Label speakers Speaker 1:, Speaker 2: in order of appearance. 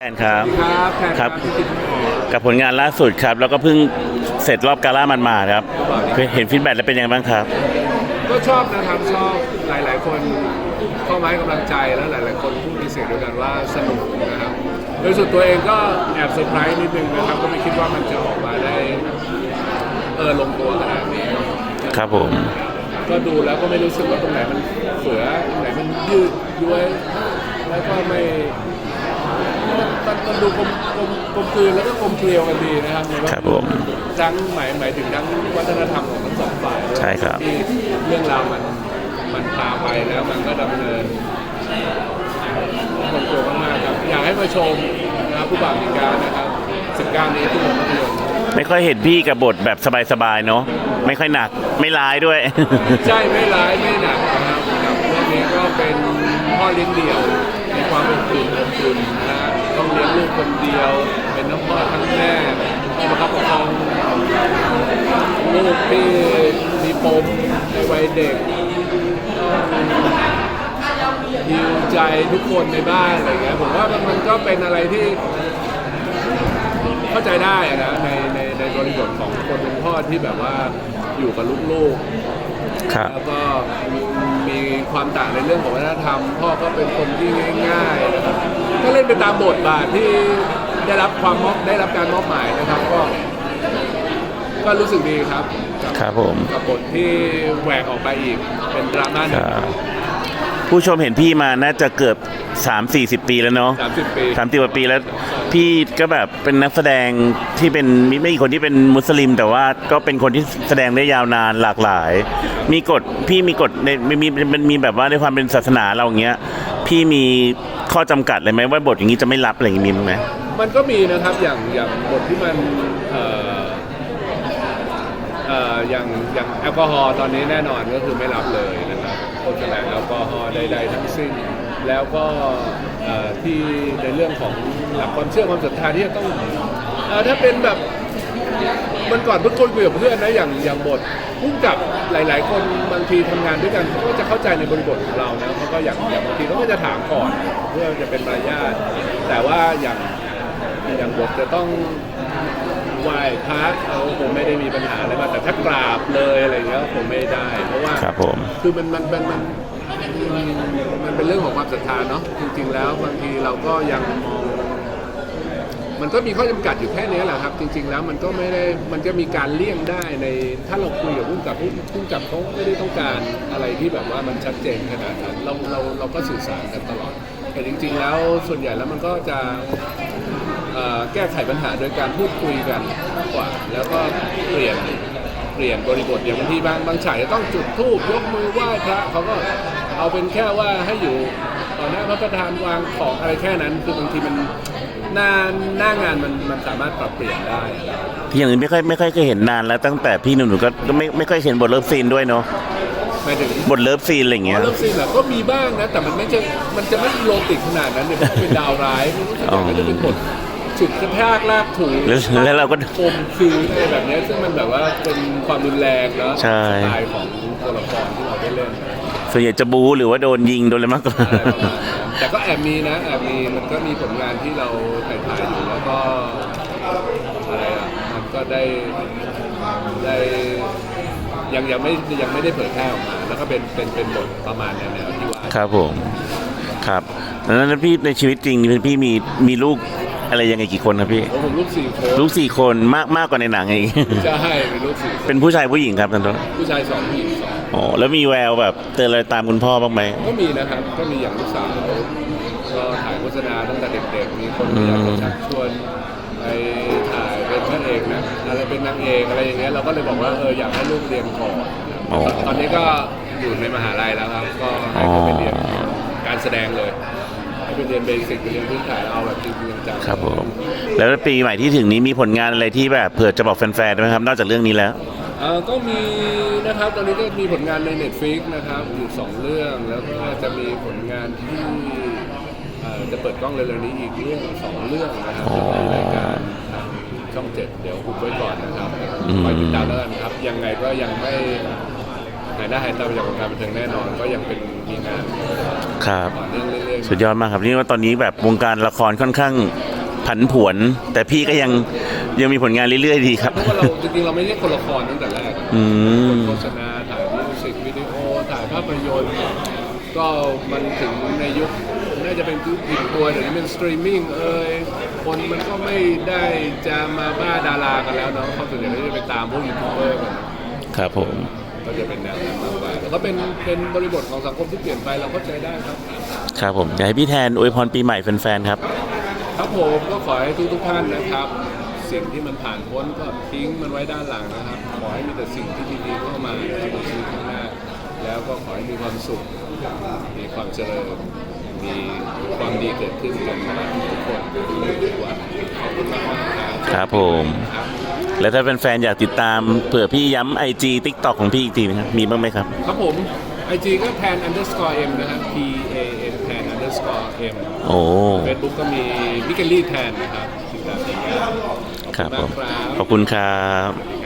Speaker 1: แอนครับ
Speaker 2: ครับแทน
Speaker 1: ครับ
Speaker 2: ที่ติดต่อ
Speaker 1: กับผลงานล่าสุดครับ แล้วก็เพิ่งเสร็จรอบกาล่ามันมาครับเห็นฟีดแบ็กแล้วเป็นยังไงบ้างครับ
Speaker 2: ก็ชอบนะครับชอบหลาย ๆ คนเข้ามาให้กำลังใจแล้วหลาย ๆ คนพูดเป็นเสียงเดียวกันว่าสนุกนะครับโดยส่วนตัวเองก็แอบเซอร์ไพรส์นิดนึงนะครับก็ไม่คิดว่ามันจะออกมาได้เออลงตัวขนาดนี้
Speaker 1: ครับผม
Speaker 2: ก็ดูแล้วก็ไม่รู้สึกว่าตรงไหนมันเสือตรงไหนมันยืดย้วยแล้วก็ไม่ มันมันดูกลมกลมกลมกลืนแล้วก็กลมเกลียวกันดีนะครับในว่า
Speaker 1: ครับผม
Speaker 2: ทั้งหมายหมายถึงทั้งวัฒนธรรมของทั้งสองฝ่ายด้วย
Speaker 1: ใช่ครับ
Speaker 2: ที่เรื่องราวมันมันพาไปแล้วมันก็ดำเนินลงตัวมากๆครับ อยากให้มาชมนะครับผู้บ่าวมีการนะครับ19นี้ที่โรงภาพยนตร์
Speaker 1: ไม่ค่อยเห็นพี่กับบทแบบสบายๆเนาะไม่ค่อยหนักไม่ร้ายด้วย
Speaker 2: ใช่ไม่ร้ายไม่หนักนะครับกับเรื่องนี้ก็เป็นพ่อเลี้ยงเดี่ยว ในความอบอุ่นอบอุ่นนะฮะต้องเลี้ยงลูกคนเดียว เป็นทั้งพ่อทั้งแม่ต้องประคับประคองลูกที่มีปมในวัยเด็กฮิวใจทุกคนในบ้านอะไรเงี้ยผมว่ามันก็เป็นอะไรที่เข้าใจได้นะ ในในในบริบทของคนเป็นพ่อที่แบบว่าอยู่กับลูกๆ
Speaker 1: ครับ
Speaker 2: แล้วก็มีความต่างในเรื่องของวัฒนธรรม พ่อก็เป็นคนที่ง่ายๆนะครับก็เล่นไปตามบทบาทที่ได้รับความมอบได้รับการมอบหมายนะครับ ก็ ก็รู้สึกดีครับกับ
Speaker 1: ครับผม
Speaker 2: กับบทที่แหวกออกไปอีกเป็นดราม่าห
Speaker 1: ค
Speaker 2: นึ่ง
Speaker 1: รับ ผู้ชมเห็นพี่มาน่าจะเกือบ 3 4 0 ปีแล้วเนาะ
Speaker 2: สามสิบปี
Speaker 1: สามสิบกว่าปีแล้ว พี่ก็แบบเป็นนักแสดงที่เป็นมีไม่กี่คนที่เป็นมุสลิม แต่ว่าก็เป็นคนที่แสดงได้ยาวนานหลากหลาย มีกฎพี่มีกฎในมีมีมันมีแบบว่าในความเป็นศาสนาเราอย่างเงี้ย พี่มีข้อจำกัดเลยไหมว่าบทอย่างนี้จะไม่รับอะไรอย่างงี้มีไหม
Speaker 2: มันก็มีนะครับอย่างอย่างบทที่มันเอ่อเอย่างอย่างแอลกอฮอล์ตอนนี้แน่นอนก็คือไม่รับเลยนะครับโฆษณาแอลกอฮอล์ใดๆทั้งสิ้น แล้วก็เอ่อที่ในเรื่องของหลักความเชื่อความศรัทธาที่จะต้องเอ่อถ้าเป็นแบบมันก่อนเพิ่งคุยกับเพื่อนนะอย่างอย่างบทพุ่งกับหลาย ๆ คนบางทีทำงานด้วยกันเขาก็จะเข้าใจในบริบทของเรานะเขาก็อย่างอย่างบางทีเขาก็จะถามก่อนเพื่อจะเป็นมารยาทแต่ว่าอย่าง อย่างบทจะต้อง ไหว้พระเขาคงไม่ได้มีปัญหาอะไรมากแต่ถ้ากราบเลยอะไรเงี้ยคงไม่ได้ เพราะว่า
Speaker 1: ครับผม
Speaker 2: คือมันมันมันมันมันเป็นเรื่องของความศรัทธาเนาะจริง ๆ แล้วบางทีเราก็ยังมอง มันก็มีข้อจำกัดอยู่แค่นี้แหละครับ จริง ๆ แล้วมันก็ไม่ได้มันจะมีการเลี่ยงได้ในถ้าเราคุยกับผู้กำกับผู้ผู้กำกับเขาไม่ได้ต้องการอะไรที่แบบว่ามันชัดเจนขนาดนั้นเราเราเราก็สื่อสารกันตลอด แต่จริง ๆ แล้วส่วนใหญ่แล้วมันก็จะเอ่อ แก้ไขปัญหาโดยการพูดคุยกันมากกว่า แล้วก็เปลี่ยนเปลี่ยนบริบทอย่างบางทีบางบางฉากจะต้องจุดธูปยกมือไหว้พระเขาก็เอาเป็นแค่ว่าให้อยู่ต่อหน้าพระประธานวางของอะไรแค่นั้น คือบางทีมันหน้าหน้างานมันมันสามารถปรับเปลี่ยนได้
Speaker 1: พี่อย่างนี้ไม่ค่อยไม่ค่อยเคยเห็นนานแล้วตั้งแต่พี่หนุ่มๆก็ก็ไม่ไม่ค่อยเห็นบทเลิฟซีนด้วยเนาะ
Speaker 2: หมายถึง
Speaker 1: บทเลิฟซีนอะไรอย่างเงี้ย
Speaker 2: เริ่มซีนเหรอก็มีบ้างนะ แต่มันไม่ใช่มันจะไม่โรแมนติกขนาดนั้นเนี่ยมันเป็นดาวร้ายมันรู้สึกอย่างก็จะเป็นบท ฉุดกระชากลากถู
Speaker 1: แล้วแล้วเราก็
Speaker 2: คมคืนอะไรแบบเนี้ยซึ่งมันแบบว่าเป็นความรุนแรงเนาะ
Speaker 1: ใช่
Speaker 2: สไตล์ของตัวละครที่เราได้เล่น
Speaker 1: ส่วนใหญ่จะบูหรือว่าโดนยิงโดนอะไรมากกว่า
Speaker 2: อะไรประมาณนั้นแต่ก็แอบมีนะแอบมีมันก็มีผลงานที่เราถ่ายถ่ายๆอยู่แล้วก็อะไรอะมันก็ได้ได้ยังยังไม่ยังไม่ได้เผยแพร่ออกมา แล้วก็เป็นเป็นเป็นบทประมาณแนวๆที่ว่า
Speaker 1: ครับผม ครับแล้วพี่ในชีวิตจริงนี่พี่มีมีลูก อะไรยังไงกี่คนครับพี่
Speaker 2: โอ้ผมลูกสี่คน
Speaker 1: ลูกสี่คนมากมากกว่าในหนังอีก
Speaker 2: ใช่เป็นลูกสี่คน
Speaker 1: เป็นผู้ชายผู้หญิงครับท่านต้น
Speaker 2: ผู้ชายสองผู้หญิงสอง
Speaker 1: อ๋อแล้วมีแววแบบเตือนอะไรตามคุณพ่อบ้างไหม
Speaker 2: ก็มีนะครับ ก็มีอย่างลูกสาวก็ถ่ายโฆษณาตั้งแต่เด็กๆ มีคนอยากจะชักชวนไปถ่ายเป็นพระเอกนะอะไรเป็นนางเอกอะไรอย่างเงี้ยเราก็เลยบอกว่าเอออยากให้ลูกเรียนก่อน
Speaker 1: อ๋อ
Speaker 2: ตอนนี้ก็อยู่ในมหาลัยแล้วครับ ก็ให้เขาไปเรียนการแสดงเลยให้ ไปเรียนเบสิกไปเรียนพื้นฐานเอาแบบจริงๆจังๆ
Speaker 1: ครับผมแล้วปีใหม่ที่ถึงนี้มีผลงานอะไรที่แบบเผื่อจะบอกแฟนๆได้ไหมครับ นอกจากเรื่องนี้แล้ว
Speaker 2: เอ่อก็มีนะครับตอนนี้ก็มีผลงานใน Netflix นะครับอยู่สองเรื่องแล้วก็จะมีผลงานที่เอ่อจะเปิดกล้องเร็วๆนี้อีกเรื่องสองเรื่องนะครับ
Speaker 1: อ๋อ
Speaker 2: ในรายการทางช่องเจ็ดเดี๋ยวคุกไว้ก่อนนะครับ
Speaker 1: อืม
Speaker 2: คอยติดตามแล้วกันครับยังไงก็ยังไม่ไหนายได้หายตามจากวงการบันเทิงแน่นอน ก็ยังเป็นมีงาน
Speaker 1: ครับ
Speaker 2: ต่อเนื่องเรื่อยๆ
Speaker 1: สุดยอดมากครับนี่ว่าตอนนี้แบบวงการละครค่อนข้างผันผวน แต่พี่ก็ยังยังมีผลงานเรื่อยๆดีครับ
Speaker 2: เพราะว่าเราจริงๆเราไม่ใช่คนละครตั้งแต่แรก
Speaker 1: อืม
Speaker 2: โฆษณาถ่ายมิวสิกวิดีโอถ่ายภาพยนตร์ก็มันถึงในยุคน่าจะเป็นยุคผิดตัวเดี๋ยวนี้เป็นสตรีมมิ่งเอ่ยคนมันก็ไม่ได้จะมาบ้าดารากันแล้วเนาะเขาส่วนใหญ่ก็จะไปตามพวกยูทูบเบอร์กันเนอะ
Speaker 1: ครับผม
Speaker 2: ก็จะเป็นแนวนั้นมากกว่าแล้วก็เป็นเป็นบริบทของสังคมที่เปลี่ยนไปเราเข้าใจได้ครับ
Speaker 1: ครับผมอยากให้พี่แทนอวยพรปีใหม่แฟนๆครับ
Speaker 2: ครับผมก็ขอให้ทุกทุกๆท่านนะครับ สิ่งที่มันผ่านพ้นก็ทิ้งมันไว้ด้านหลังนะครับ ขอให้มีแต่สิ่งที่ดีๆเข้ามาในชีวิตข้างหน้า แล้วก็ขอให้มีความสุข มีความเจริญ มีความดีเกิดขึ้นกับทุกคนทุกวันขอบคุณมากๆครับ
Speaker 1: ครับผม
Speaker 2: ครับ
Speaker 1: แล้วถ้าแฟนๆอยากติดตามเผื่อพี่ย้ำไอจีทิกตอกของพี่อีกทีนะครับมีบ้างไหมครับ
Speaker 2: ครับผมไอจีก็แทน underscore m นะครับ p a n แทน underscore m
Speaker 1: โอ้
Speaker 2: เฟซบุ๊กก็มีมิกเกลลี่แทนนะครับติดตามได้ครับขอบ
Speaker 1: ครับ
Speaker 2: คุณ
Speaker 1: ผม
Speaker 2: มากครับ
Speaker 1: ขอบคุณครับ
Speaker 2: สวัสดีครับ